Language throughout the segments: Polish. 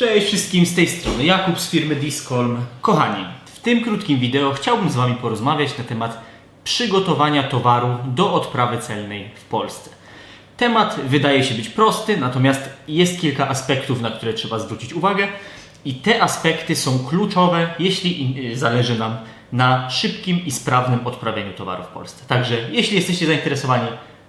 Cześć wszystkim z tej strony Jakub z firmy Discolm. Kochani, w tym krótkim wideo chciałbym z Wami porozmawiać na temat przygotowania towaru do odprawy celnej w Polsce. Temat wydaje się być prosty, natomiast jest kilka aspektów, na które trzeba zwrócić uwagę i te aspekty są kluczowe, jeśli zależy nam na szybkim i sprawnym odprawieniu towaru w Polsce. Także jeśli jesteście zainteresowani,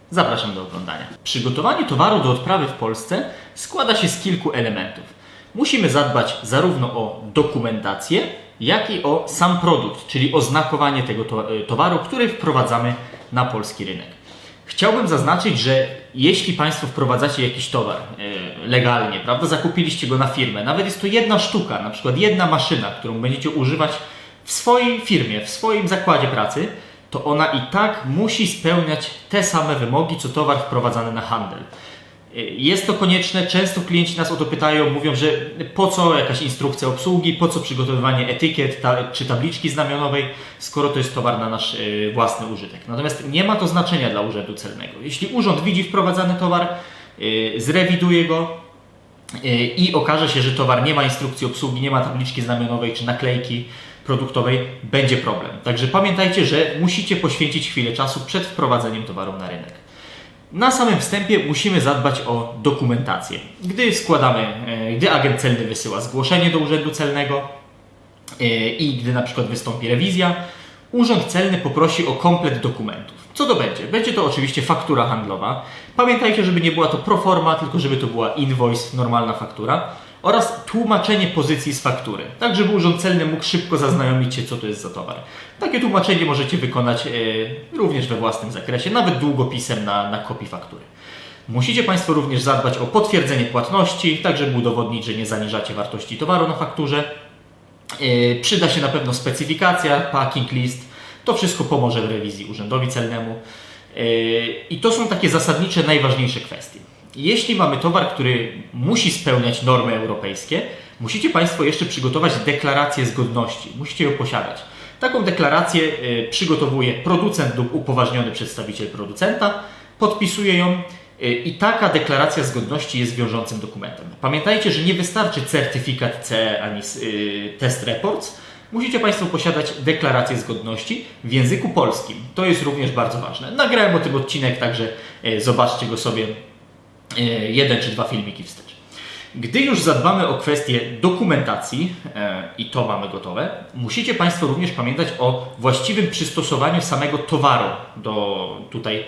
zapraszam do oglądania. Przygotowanie towaru do odprawy w Polsce składa się z kilku elementów. Musimy zadbać zarówno o dokumentację, jak i o sam produkt, czyli oznakowanie tego y, towaru, który wprowadzamy na polski rynek. Chciałbym zaznaczyć, że jeśli Państwo wprowadzacie jakiś towar e, legalnie, prawda, zakupiliście go na firmę, nawet jest to jedna sztuka, na przykład jedna maszyna, którą będziecie używać w swojej firmie, w swoim zakładzie pracy, to ona i tak musi spełniać te same wymogi, co towar wprowadzany na handel. Jest to konieczne, często klienci nas o to pytają, mówią, że po co jakaś instrukcja obsługi, po co przygotowywanie etykiet ta, czy tabliczki znamionowej, skoro to jest towar na nasz e, własny użytek. Natomiast nie ma to znaczenia dla Urzędu Celnego. Jeśli urząd widzi wprowadzany towar, e, zrewiduje go e, i okaże się, że towar nie ma instrukcji obsługi, nie ma tabliczki znamionowej czy naklejki produktowej, będzie problem. Także pamiętajcie, że musicie poświęcić chwilę czasu przed wprowadzeniem towaru na rynek. Na samym wstępie musimy zadbać o dokumentację. Gdy składamy, e, gdy agent celny wysyła zgłoszenie do urzędu celnego e, i gdy na przykład wystąpi rewizja, urząd celny poprosi o komplet dokumentów. Co to będzie? Będzie to oczywiście faktura handlowa. Pamiętajcie, żeby nie była to proforma, tylko żeby to była invoice, normalna faktura oraz tłumaczenie pozycji z faktury, tak żeby urząd celny mógł szybko zaznajomić się, co to jest za towar. Takie tłumaczenie możecie wykonać e, również we własnym zakresie, nawet długopisem na, na kopii faktury. Musicie Państwo również zadbać o potwierdzenie płatności, tak żeby udowodnić, że nie zaniżacie wartości towaru na fakturze. E, Przyda się na pewno specyfikacja, packing list. To wszystko pomoże w rewizji urzędowi celnemu. E, I to są takie zasadnicze, najważniejsze kwestie. Jeśli mamy towar, który musi spełniać normy europejskie, musicie Państwo jeszcze przygotować deklarację zgodności. Musicie ją posiadać. Taką deklarację e, przygotowuje producent lub upoważniony przedstawiciel producenta, podpisuje ją e, i taka deklaracja zgodności jest wiążącym dokumentem. Pamiętajcie, że nie wystarczy certyfikat C ani y, test reports. Musicie Państwo posiadać deklarację zgodności w języku polskim. To jest również bardzo ważne. Nagrałem o tym odcinek, także zobaczcie go sobie jeden czy dwa filmiki wstecz. Gdy już zadbamy o kwestię dokumentacji e, i to mamy gotowe, musicie Państwo również pamiętać o właściwym przystosowaniu samego towaru do tutaj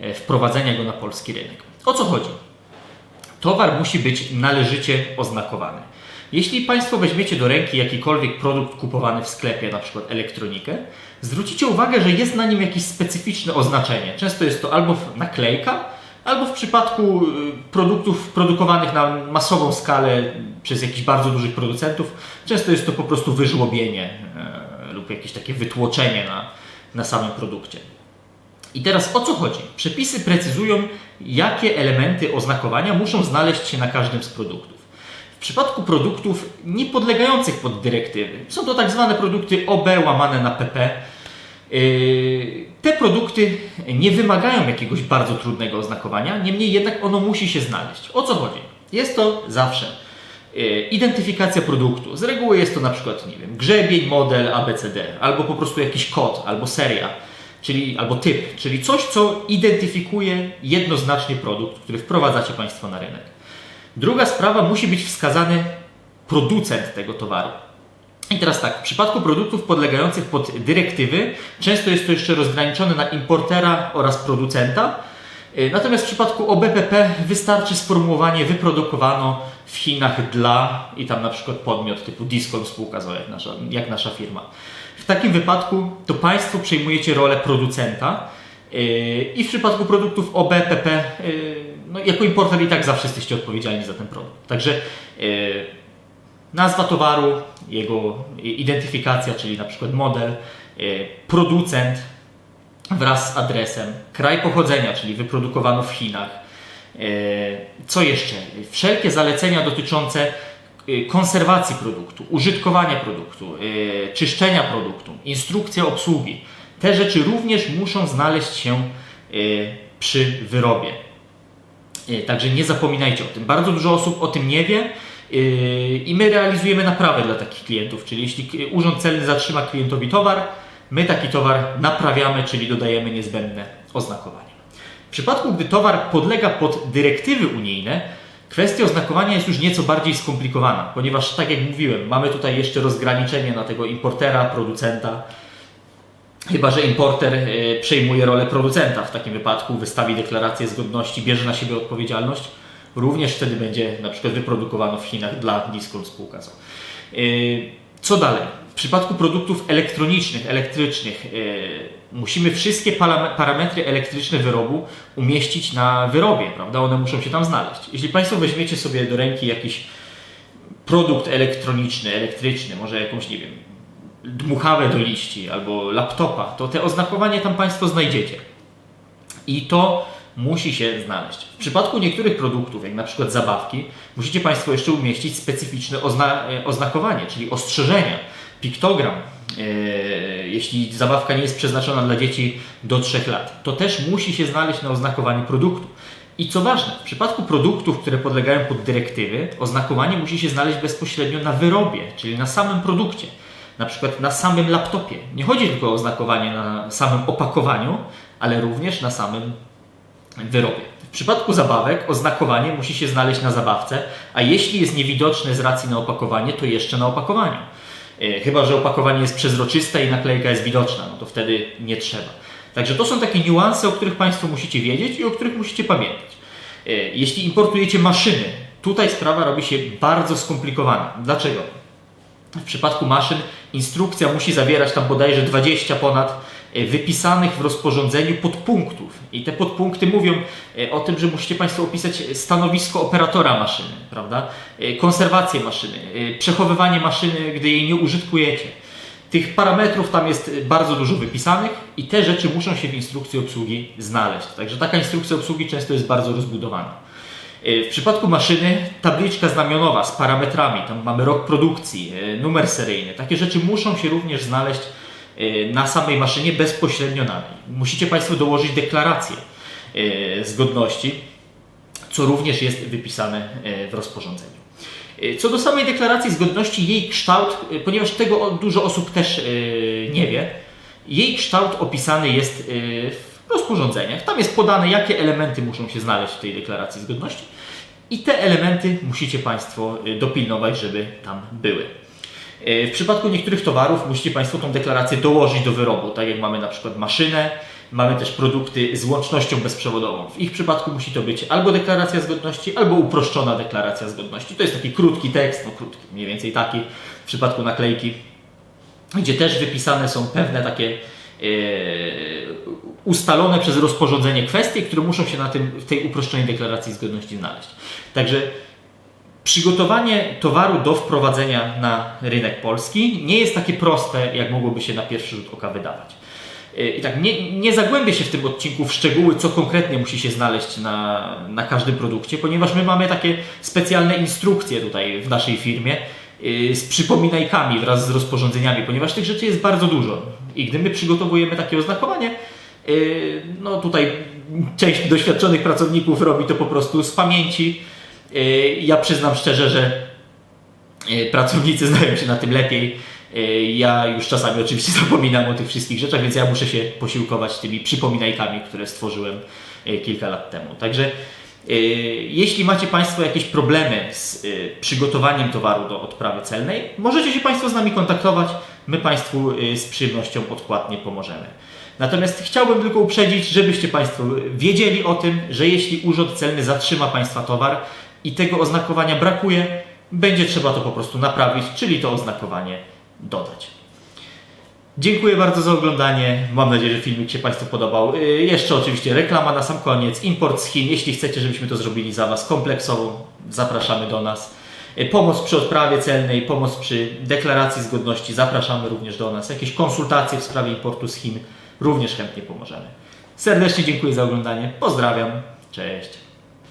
e, wprowadzenia go na polski rynek. O co chodzi? Towar musi być należycie oznakowany. Jeśli Państwo weźmiecie do ręki jakikolwiek produkt kupowany w sklepie, na przykład elektronikę, zwrócicie uwagę, że jest na nim jakieś specyficzne oznaczenie. Często jest to albo naklejka, albo w przypadku y, produktów produkowanych na masową skalę przez jakichś bardzo dużych producentów, często jest to po prostu wyżłobienie e, lub jakieś takie wytłoczenie na, na samym produkcie. I teraz o co chodzi? Przepisy precyzują, jakie elementy oznakowania muszą znaleźć się na każdym z produktów. W przypadku produktów nie podlegających pod dyrektywy, są to tak zwane produkty OB łamane na PP. Te produkty nie wymagają jakiegoś bardzo trudnego oznakowania, niemniej jednak ono musi się znaleźć. O co chodzi? Jest to zawsze yy, identyfikacja produktu. Z reguły jest to na przykład, nie wiem, grzebień, model, ABCD, albo po prostu jakiś kod, albo seria, czyli, albo typ, czyli coś, co identyfikuje jednoznacznie produkt, który wprowadzacie Państwo na rynek. Druga sprawa, musi być wskazany producent tego towaru. I teraz tak, w przypadku produktów podlegających pod dyrektywy, często jest to jeszcze rozgraniczone na importera oraz producenta. Yy, Natomiast w przypadku OBPP wystarczy sformułowanie wyprodukowano w Chinach dla i tam na przykład podmiot typu Discom spółka ZOE, jak nasza, jak nasza firma. W takim wypadku to Państwo przejmujecie rolę producenta yy, i w przypadku produktów OBPP yy, no, jako importer i tak zawsze jesteście odpowiedzialni za ten produkt. Także nazwa towaru, jego identyfikacja, czyli na przykład model, yy, producent wraz z adresem, kraj pochodzenia, czyli wyprodukowano w Chinach. Yy, Co jeszcze? Wszelkie zalecenia dotyczące yy, konserwacji produktu, użytkowania produktu, czyszczenia produktu, instrukcja obsługi. Te rzeczy również muszą znaleźć się przy wyrobie. E, Także nie zapominajcie o tym. Bardzo dużo osób o tym nie wie I my realizujemy naprawę dla takich klientów, czyli jeśli urząd celny zatrzyma klientowi towar, my taki towar naprawiamy, czyli dodajemy niezbędne oznakowanie. W przypadku, gdy towar podlega pod dyrektywy unijne, kwestia oznakowania jest już nieco bardziej skomplikowana, ponieważ, tak jak mówiłem, mamy tutaj jeszcze rozgraniczenie na tego importera, producenta. Chyba, że importer e, przejmuje rolę producenta w takim wypadku, wystawi deklarację zgodności, bierze na siebie odpowiedzialność, również wtedy będzie na przykład wyprodukowano w Chinach dla Discord spółka. co. E, Co dalej? W przypadku produktów elektronicznych, elektrycznych, e, musimy wszystkie parame- parametry elektryczne wyrobu umieścić na wyrobie, prawda? One muszą się tam znaleźć. Jeśli Państwo weźmiecie sobie do ręki jakiś produkt elektroniczny, elektryczny, może jakąś, nie wiem, dmuchawę do liści albo laptopa, to te oznakowanie tam Państwo znajdziecie. I to musi się znaleźć. W przypadku niektórych produktów, jak na przykład zabawki, musicie Państwo jeszcze umieścić specyficzne ozna e, oznakowanie, czyli ostrzeżenia, piktogram. E, jeśli zabawka nie jest przeznaczona dla dzieci do 3 lat, to też musi się znaleźć na oznakowaniu produktu. I co ważne, w przypadku produktów, które podlegają pod dyrektywy, oznakowanie musi się znaleźć bezpośrednio na wyrobie, czyli na samym produkcie. Na przykład na samym laptopie. Nie chodzi tylko o oznakowanie na samym opakowaniu, ale również na samym wyrobie. W przypadku zabawek oznakowanie musi się znaleźć na zabawce, a jeśli jest niewidoczne z racji na opakowanie, to jeszcze na opakowaniu. E, Chyba, że opakowanie jest przezroczyste i naklejka jest widoczna, no to wtedy nie trzeba. Także to są takie niuanse, o których Państwo musicie wiedzieć i o których musicie pamiętać. E, Jeśli importujecie maszyny, tutaj sprawa robi się bardzo skomplikowana. Dlaczego? W przypadku maszyn instrukcja musi zawierać tam bodajże 20 ponad wypisanych w rozporządzeniu podpunktów. I te podpunkty mówią e, o tym, że musicie Państwo opisać stanowisko operatora maszyny, prawda? E, Konserwację maszyny, e, przechowywanie maszyny, gdy jej nie użytkujecie. Tych parametrów tam jest e, bardzo dużo wypisanych i te rzeczy muszą się w instrukcji obsługi znaleźć. Także taka instrukcja obsługi często jest bardzo rozbudowana. W przypadku maszyny tabliczka znamionowa z parametrami, tam mamy rok produkcji, e, numer seryjny. Takie rzeczy muszą się również znaleźć e, na samej maszynie bezpośrednio na niej. Musicie Państwo dołożyć deklarację e, zgodności, co również jest wypisane e, w rozporządzeniu. E, Co do samej deklaracji zgodności, jej kształt, e, ponieważ tego dużo osób też e, nie wie, jej kształt opisany jest e, w rozporządzeniach. Tam jest podane, jakie elementy muszą się znaleźć w tej deklaracji zgodności i te elementy musicie Państwo e, dopilnować, żeby tam były. W przypadku niektórych towarów musicie Państwo tą deklarację dołożyć do wyrobu, tak jak mamy na przykład maszynę, mamy też produkty z łącznością bezprzewodową. W ich przypadku musi to być albo deklaracja zgodności, albo uproszczona deklaracja zgodności. To jest taki krótki tekst, no krótki, mniej więcej taki w przypadku naklejki, gdzie też wypisane są pewne takie e, ustalone przez rozporządzenie kwestie, które muszą się na tym, w tej uproszczonej deklaracji zgodności znaleźć. Także Przygotowanie towaru do wprowadzenia na rynek polski nie jest takie proste, jak mogłoby się na pierwszy rzut oka wydawać. I tak, nie, nie zagłębię się w tym odcinku w szczegóły, co konkretnie musi się znaleźć na, na każdym produkcie, ponieważ my mamy takie specjalne instrukcje tutaj w naszej firmie yy, z przypominajkami wraz z rozporządzeniami, ponieważ tych rzeczy jest bardzo dużo. I gdy my przygotowujemy takie oznakowanie, yy, no tutaj część doświadczonych pracowników robi to po prostu z pamięci. Yy, Ja przyznam szczerze, że yy, pracownicy znają się na tym lepiej. Yy, Ja już czasami oczywiście zapominam o tych wszystkich rzeczach, więc ja muszę się posiłkować tymi przypominajkami, które stworzyłem kilka lat temu. Także jeśli macie Państwo jakieś problemy z przygotowaniem towaru do odprawy celnej, możecie się Państwo z nami kontaktować. My Państwu z przyjemnością odpłatnie pomożemy. Natomiast chciałbym tylko uprzedzić, żebyście Państwo wiedzieli o tym, że jeśli Urząd Celny zatrzyma Państwa towar i tego oznakowania brakuje, będzie trzeba to po prostu naprawić, czyli to oznakowanie dodać. Dziękuję bardzo za oglądanie. Mam nadzieję, że filmik się Państwu podobał. Yy, Jeszcze oczywiście reklama na sam koniec. Import z Chin. Jeśli chcecie, żebyśmy to zrobili za Was kompleksowo, zapraszamy do nas. Yy, Pomoc przy odprawie celnej, pomoc przy deklaracji zgodności, zapraszamy również do nas. Jakieś konsultacje w sprawie importu z Chin, również chętnie pomożemy. Serdecznie dziękuję za oglądanie. Pozdrawiam. Cześć.